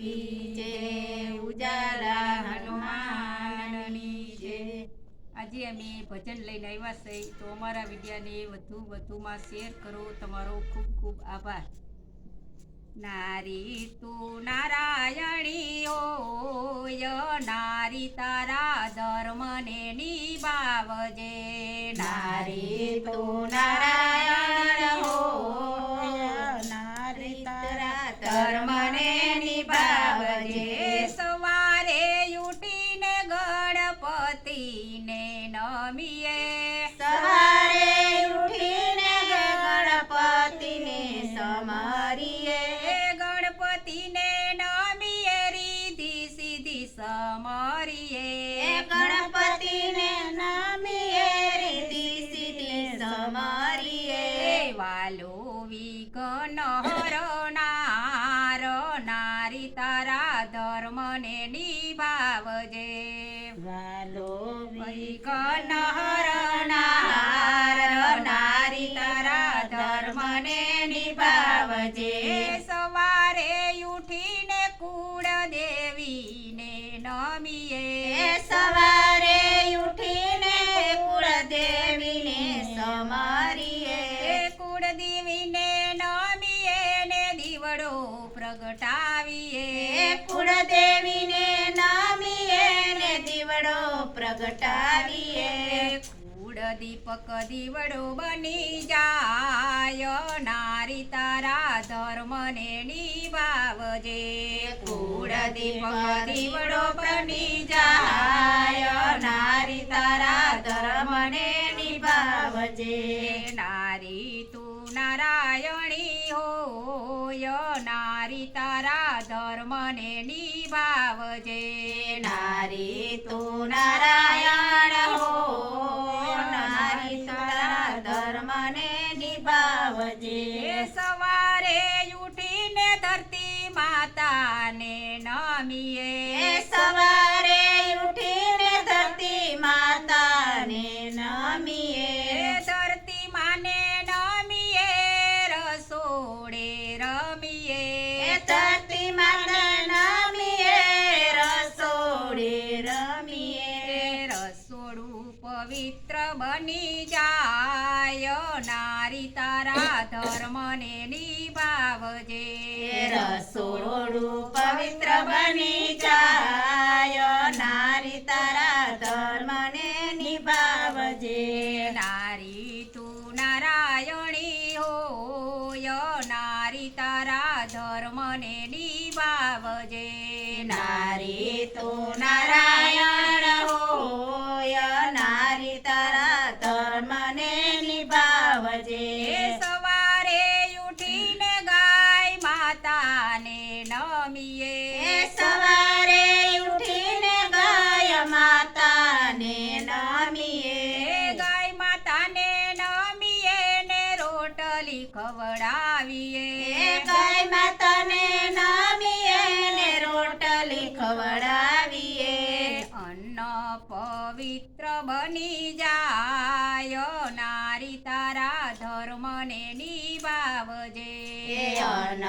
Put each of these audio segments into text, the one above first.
કી ઉજાલા હનુમાનની જય આજે અમે ભજન લઈને આવ્યા છે, તો અમારા વિડીયાને વધુ વધુમાં શેર કરો. તમારો ખૂબ ખૂબ આભાર. નારી તું નારાયણી હોય, નારી તારા ધર્મને નિભાવજે. નારી તું નારાયણ સમરીએ. ગણપતિને નામીએ રીતિ સીધી સમારીએ. વાલો વિઘ્ન હરનાર નારી તારા ધર્મને નિભાવજે. વાલો વિઘ્ન હરનાર નારી તારા ધર્મને નિભાવજે. નમીએ એ સવારે ઉઠીને કુળદેવીને સમારીએ. કુળદેવીને નમીએ ને દીવડો પ્રગટાવીએ. કુળદેવીને નામીએ ને દીવડો પ્રગટાવીએ. કુળ દીપક દીવડો બની જાય નારી તારા ધર્મને નિભાવજે. કુળ દીવડો બની જાય નારી તારા ધર્મને નિભાવજે. નારી તું નારાયણી હોય નારી તારા ધર્મને નિભાવજે. નારી તું નારાયણ નમીએ એ સવારે ઉઠીને ધરતી માતાને નમીએ. ધરતી માને નમીએ રસોડે રમીએ. ધરતી માતા નમીએ રસોડે રમીએ. રસોડું પવિત્ર બની જાય નારી તારા ધર્મને નિભાવજે. રસોડું પવિત્ર બની જાય નારી તારા ધર્મને નિભાવજે નારી તું નારાયણી હોય નારી તારા ધર્મને નિભાવજે નારી તું નારાયણ હોય નારી તારા ધર્મને નિભાવજે રોટલી ખવડાવીએ. કઈ માતાને નમીએ ને રોટલી ખવડાવીએ. અન્ન પવિત્ર બની જાય નારી તારા ધર્મને નિભાવજે. અન્ન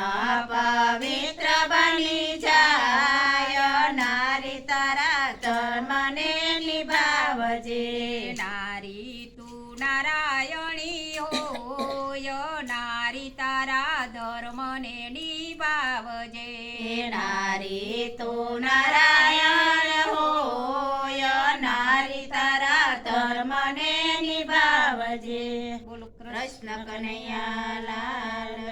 પવિત્ર બની જાય નારી તારા ધર્મને નિભાવજે. તારા ધર્મને એ નારી તો નારાયણ હોય નારી તારા ધર્મને નિભાવજે. બોલો કૃષ્ણ કનૈયા